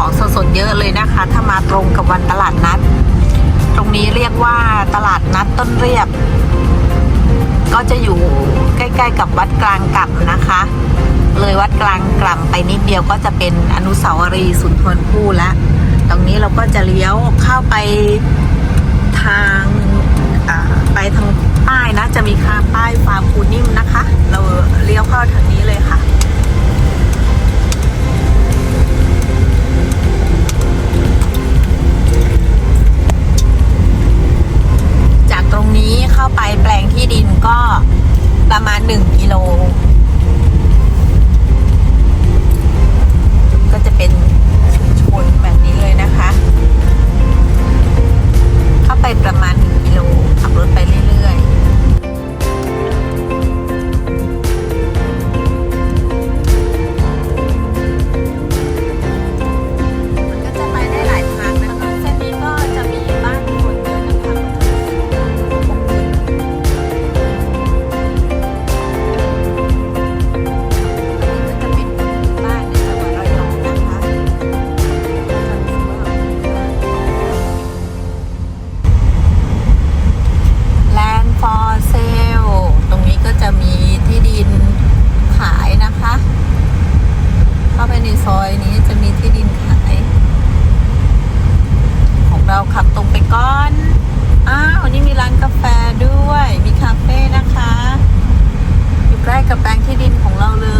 ของสดๆเยอะเลยนะคะ ถ้ามาตรงกับวันตลาดนัด ตรงนี้เรียกว่าตลาดนัดต้นเรียบ ก็จะอยู่ใกล้ๆกับวัดกลางกลับนะคะ เลยวัดกลางกลับไปนิดเดียวก็จะเป็นอนุสาวรีย์สุนทรภู่ละตรงนี้เราก็จะเลี้ยวเข้าไปทางไปทางป้ายนะ จะมีคาป้ายฟาร์มคูนิ่มนะคะ เราเลี้ยวเข้าทางนี้เลยค่ะ ประมาณ1กิโล ก็จะเป็นชุมชนแบบนี้เลยนะคะ เข้าไปประมาณ1กิโลขับรถไปเรื่อย กับแปลงที่ดินของเราเลย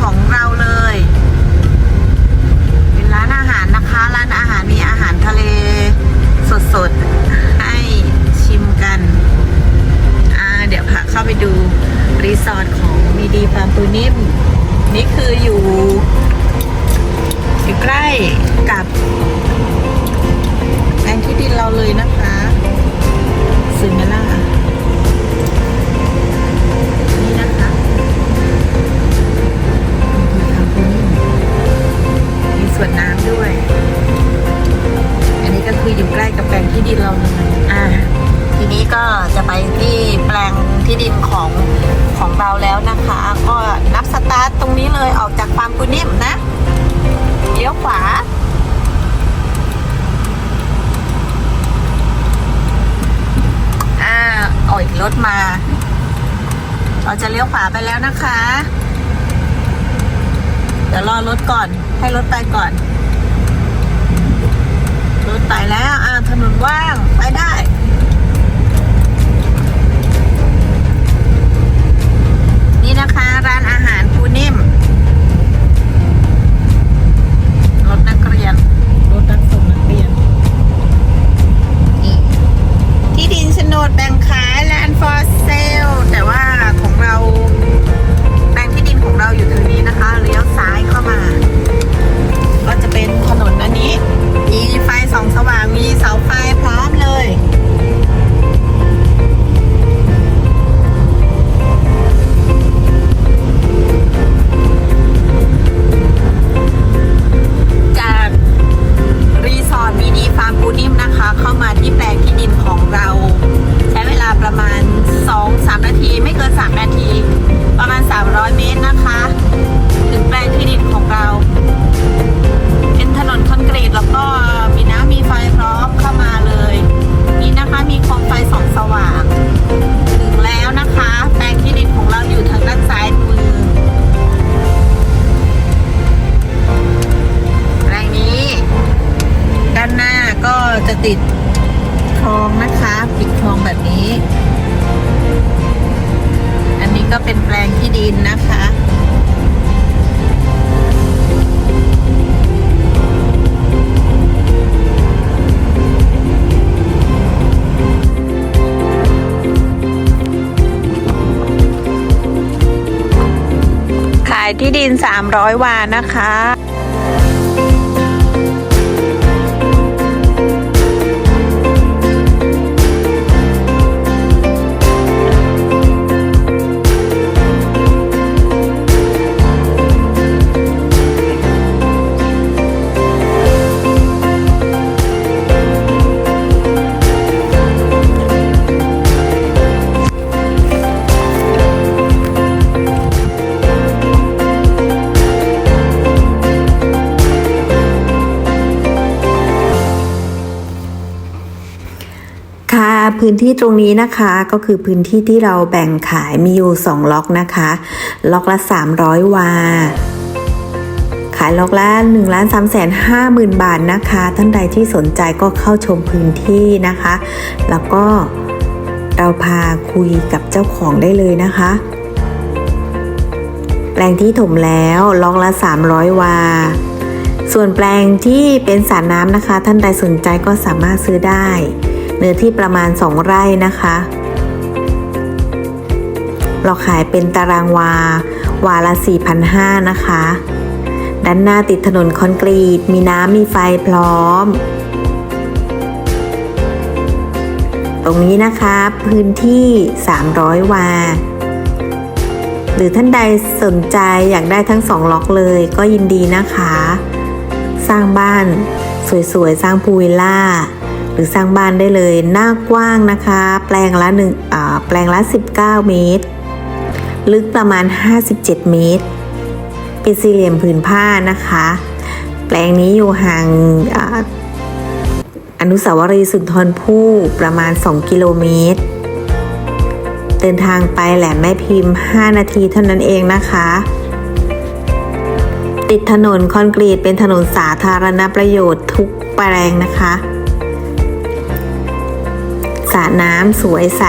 ของเราเลย เป็นร้านอาหารนะคะ ร้านอาหารมีอาหารทะเล สดๆ ให้ชิมกัน อ่า เดี๋ยวพาเข้าไปดูรีสอร์ทของมีดีฟาร์มปูนิมนี่คืออยู่ อยู่ใกล้ กับแปลงที่ดินเราเลยอ่าทีนี้ก็จะไปที่แปลงที่ดินของของเราแล้วนะคะ ก็นับสตาร์ทตรงนี้เลยออกจากฟาร์มกุนิ่มนะเลี้ยวขวาอ่าอ่อยรถมา เราจะเลี้ยวขวาไปแล้วนะคะ เดี๋ยวรอรถก่อน ให้รถไปก่อน รถไปแล้ว อ่าถนนว่าง ไปได้ ก็เป็นแปลงที่ดินนะคะขายที่ดิน 300 วานะคะ พื้นที่ตรงนี้นะคะ ก็คือพื้นที่ที่เราแบ่งขายมีอยู่ 2 ล็อกนะคะ ล็อกละ 300 วา ขายล็อกละ1ล้าน3แสน5หมื่นบาทนะคะ ท่านใดที่สนใจก็เข้าชมพื้นที่นะคะ แล้วก็เราพาคุยกับเจ้าของได้เลยนะคะ แปลงที่ถมแล้วล็อกละ 300 วา ส่วนแปลงที่เป็นสระน้ำนะคะ ท่านใดสนใจก็สามารถซื้อได้ เนื้อที่ประมาณ 2 ไร่นะคะ เราขายเป็นตารางวา วาละ 4,500 นะคะ ด้านหน้าติดถนนคอนกรีต มีน้ำมีไฟพร้อม ตรงนี้นะคะพื้นที่ 300 วา หรือท่านใดสนใจอยากได้ทั้งสองล็อกเลยก็ยินดีนะคะ สร้างบ้านสวยๆ สร้างพูลวิลล่า รือสร้างบ้านได้เลย หน้ากว้างนะคะ แปลงละหนึ่งแปลงละ 19 เมตร ลึกประมาณ 57 เมตร เป็นสี่เหลี่ยมผืนผ้านะคะ แปลงนี้อยู่ห่างออนุสาวรีย์สุนทรภู่ประมาณ 2 กิโลเมตร เดินทางไปแหลมแม่พิมพ์ 5 นาทีเท่านั้นเองนะคะ ติดถนนคอนกรีตเป็นถนนสาธารณประโยชน์ทุกแปลงนะคะ สระน้ำสวยใส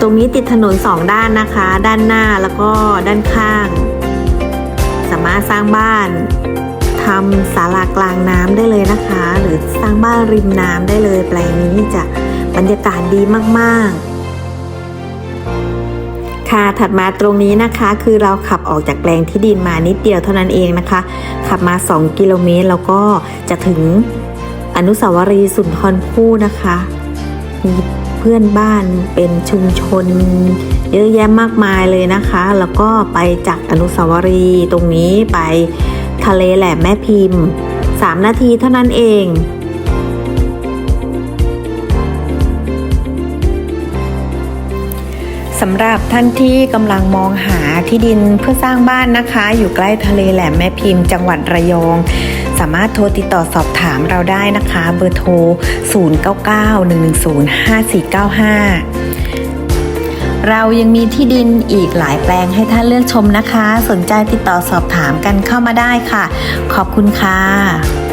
ตรงนี้ติดถนนสองด้านนะคะ ด้านหน้าแล้วก็ด้านข้าง สามารถสร้างบ้าน ทำศาลากลางน้ำได้เลยนะคะ หรือสร้างบ้านริมน้ำได้เลย แปลงนี้จะบรรยากาศดีมากๆ ค่ะถัดมาตรงนี้นะคะคือเราขับออกจากแปลงที่ดินมานิดเดียวเท่านั้นเองนะคะ ขับมา 2 กิโลเมตรแล้วก็จะถึงอนุสาวรีย์สุนทรภู่นะคะมีเพื่อนบ้านเป็นชุมชนเยอะแยะมากมายเลยนะคะ แล้วก็ไปจากอนุสาวรีย์ตรงนี้ไป ทะเลแหลมแม่พิมพ์ 3 นาทีเท่านั้นเอง สำหรับท่านที่กำลังมองหาที่ดินเพื่อสร้างบ้านนะคะ อยู่ใกล้ทะเลแหลมแม่พิมพ์จังหวัดระยองสามารถโทรติดต่อสอบถามเราได้นะคะ เบอร์โทร 0991105495 เรายังมีที่ดินอีกหลายแปลงให้ท่านเลือกชมนะคะ สนใจติดต่อสอบถามกันเข้ามาได้ค่ะ ขอบคุณค่ะ